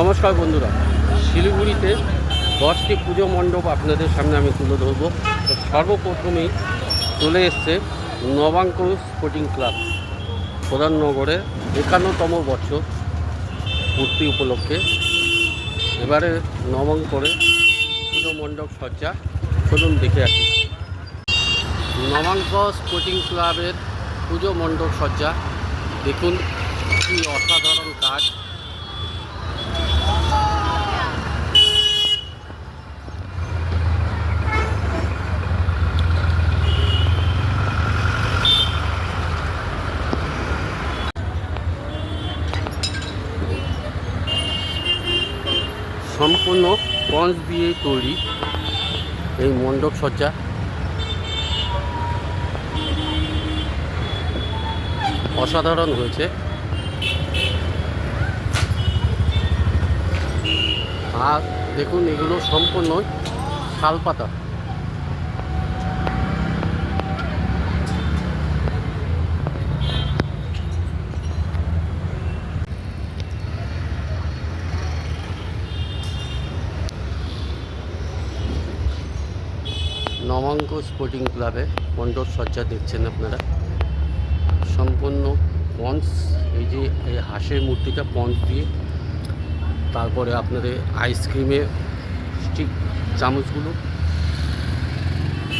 নমস্কার বন্ধুরা, শিলিগুড়িতে দশটি পুজো মণ্ডপ আপনাদের সামনে আমি তুলে ধরবো। তো সর্বপ্রথমেই চলে এসছে নবাঙ্ক স্পোর্টিং ক্লাব প্রধাননগরে একান্নতম বছর পূর্তি উপলক্ষে। এবারে নবাঙ্করে পুজো মণ্ডপ সজ্জা, চলুন দেখে আসি। নবাঙ্ক স্পোর্টিং ক্লাবের পুজো মণ্ডপ সজ্জা, দেখুন কি অসাধারণ কাজ। সম্পূর্ণ পঞ্চ দিয়ে তৈরি এই মণ্ডপ সজ্জা। অসাধারণ হয়েছে। আর দেখুন এগুলো সম্পূর্ণ শালপাতা। নবাঙ্ক স্পোর্টিং ক্লাবে মণ্ডপ সজ্জা দেখছেন আপনারা। সম্পূর্ণ পঞ্চ এই যে, এই হাঁসের মূর্তিটা পঞ্চ দিয়ে, তারপরে আপনাদের আইসক্রিমের স্টিক চামচগুলো।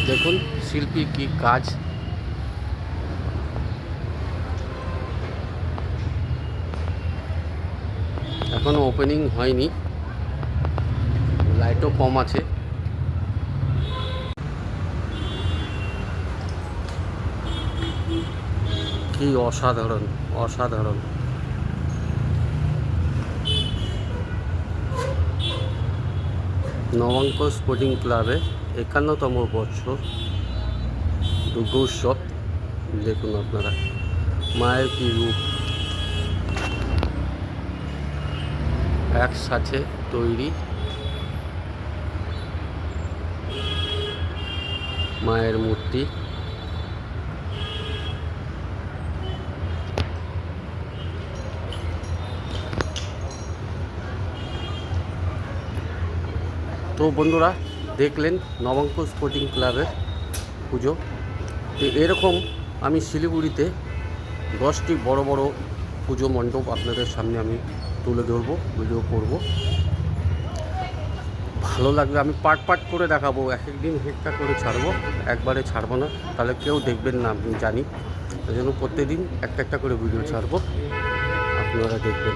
দেখুন শিল্পী কি কাজ। এখনও ওপেনিং হয়নি। লাইটও কম আছে। কি অসাধারণ অসাধারণ। নবাঙ্ক স্পোর্টিং ক্লাবে একান্নতম বছর দুর্গ উৎসব, দেখুন আপনারা, মায়ের কি রূপ। একসাথে তৈরি মায়ের মূর্তি। তো বন্ধুরা দেখলেন নবাঙ্ক স্পোর্টিং ক্লাবের পুজো। তো এরকম আমি শিলিগুড়িতে দশটি বড় বড় পুজো মণ্ডপ আপনাদের সামনে আমি তুলে ধরবো, ভিডিও করব। ভালো লাগবে, আমি পার্ট পার্ট করে দেখাবো, এক একদিন একটা করে ছাড়বো, একবারে ছাড়বো না, তাহলে কেউ দেখবেন না, আমি জানি। ওই জন্য প্রত্যেকদিন একটা একটা করে ভিডিও ছাড়বো, আপনারা দেখবেন।